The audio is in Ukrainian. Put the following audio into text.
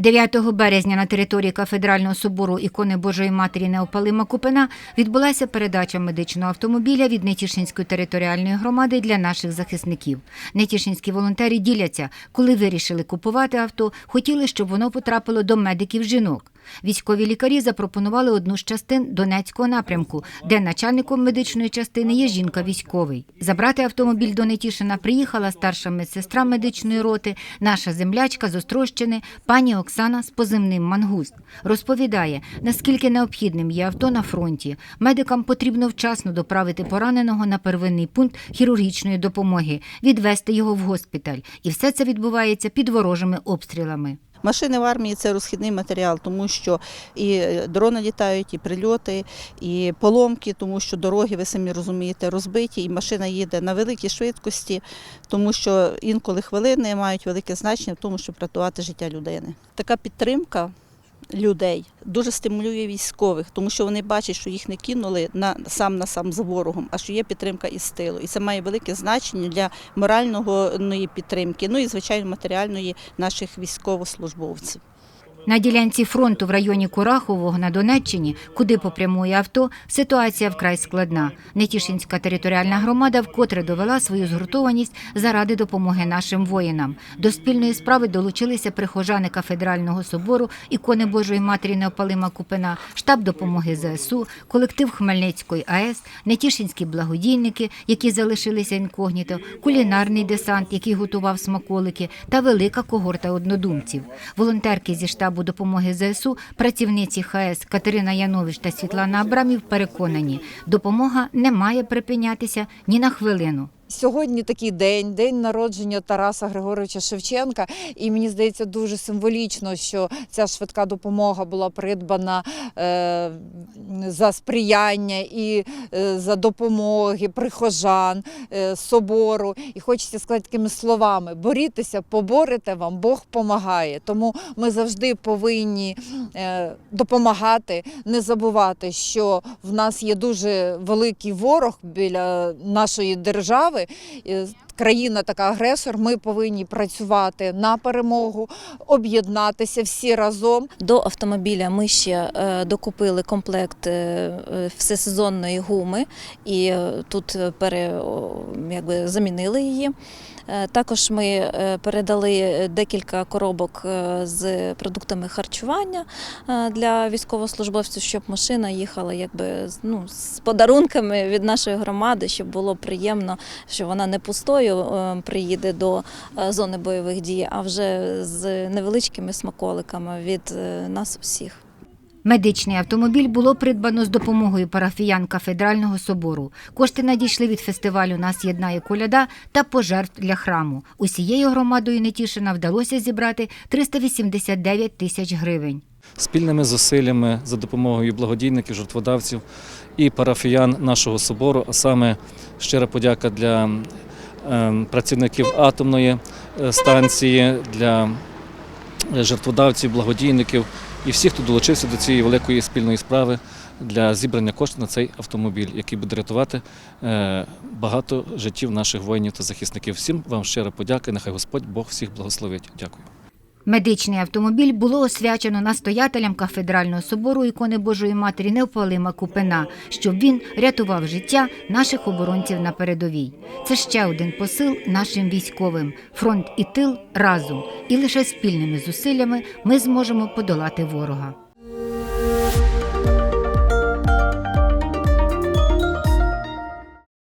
9 березня на території кафедрального собору ікони Божої Матері Неопалима Купина відбулася передача медичного автомобіля від Нетішинської територіальної громади для наших захисників. Нетішинські волонтери діляться, коли вирішили купувати авто, хотіли, щоб воно потрапило до медиків жінок. Військові лікарі запропонували одну з частин Донецького напрямку, де начальником медичної частини є жінка військовий. Забрати автомобіль до Нетішина приїхала старша медсестра медичної роти, наша землячка з Острощини, пані Оксана з позивним Мангуст. Розповідає, наскільки необхідним є авто на фронті. Медикам потрібно вчасно доправити пораненого на первинний пункт хірургічної допомоги, відвести його в госпіталь. І все це відбувається під ворожими обстрілами. Машини в армії це розхідний матеріал, тому що і дрони літають, і прильоти, і поломки, тому що дороги, ви самі розумієте, розбиті, і машина їде на великій швидкості, тому що інколи хвилини мають велике значення в тому, щоб рятувати життя людини. Така підтримка. Людей дуже стимулює військових, тому що вони бачать, що їх не кинули на сам на сам з ворогом, а що є підтримка із тилу. І це має велике значення для моральної підтримки, ну і звичайно матеріальної наших військовослужбовців. На ділянці фронту в районі Курахового на Донеччині, куди попрямує авто, ситуація вкрай складна. Нетішинська територіальна громада вкотре довела свою згуртованість заради допомоги нашим воїнам. До спільної справи долучилися прихожани кафедрального собору, ікони Божої Матері Неопалима Купина, штаб допомоги ЗСУ, колектив Хмельницької АЕС, нетішинські благодійники, які залишилися інкогніто, кулінарний десант, який готував смаколики, та велика когорта однодумців. Волонтерки зі штабу допомоги ЗСУ, працівниці ХС Катерина Янович та Світлана Абрамів переконані, допомога не має припинятися ні на хвилину. Сьогодні такий день, день народження Тараса Григоровича Шевченка, і мені здається дуже символічно, що ця швидка допомога була придбана е, за сприяння і е, за допомоги прихожан е, собору. І хочеться сказати такими словами: борітеся, поборете вам, Бог помагає. Тому ми завжди повинні е, допомагати, не забувати, що в нас є дуже великий ворог біля нашої держави. Е, Країна така агресор. Ми повинні працювати на перемогу, об'єднатися всі разом. До автомобіля ми ще е, докупили комплект е, е, всесезонної гуми і тут пере, якби, замінили її. Також ми передали декілька коробок з продуктами харчування для військовослужбовців, щоб машина їхала якби, ну, з подарунками від нашої громади, щоб було приємно, що вона не пустою е, приїде до е, зони бойових дій, а вже з невеличкими смаколиками від е, нас усіх. Медичний автомобіль було придбано з допомогою парафіян кафедрального собору. Кошти надійшли від фестивалю Нас єднає коляда та пожертв для храму. Усією громадою Нетішина вдалося зібрати 389 тисяч гривень. спільними зусиллями за допомогою благодійників, жертводавців і парафіян нашого собору, а саме щира подяка для працівників атомної е, станції, для е, жертводавців, благодійників і всіх, хто долучився до цієї великої спільної справи для зібрання коштів на цей автомобіль, який буде рятувати е, багато життів наших воїнів та захисників. Всім вам щира подяка. Нехай Господь Бог всіх благословить. Дякую. Медичний автомобіль було освячено настоятелям кафедрального собору ікони Божої Матері Невпалима Купина, щоб він рятував життя наших оборонців на передовій. Це ще один посил нашим військовим. Фронт і тил разом. І лише спільними зусиллями ми зможемо подолати ворога.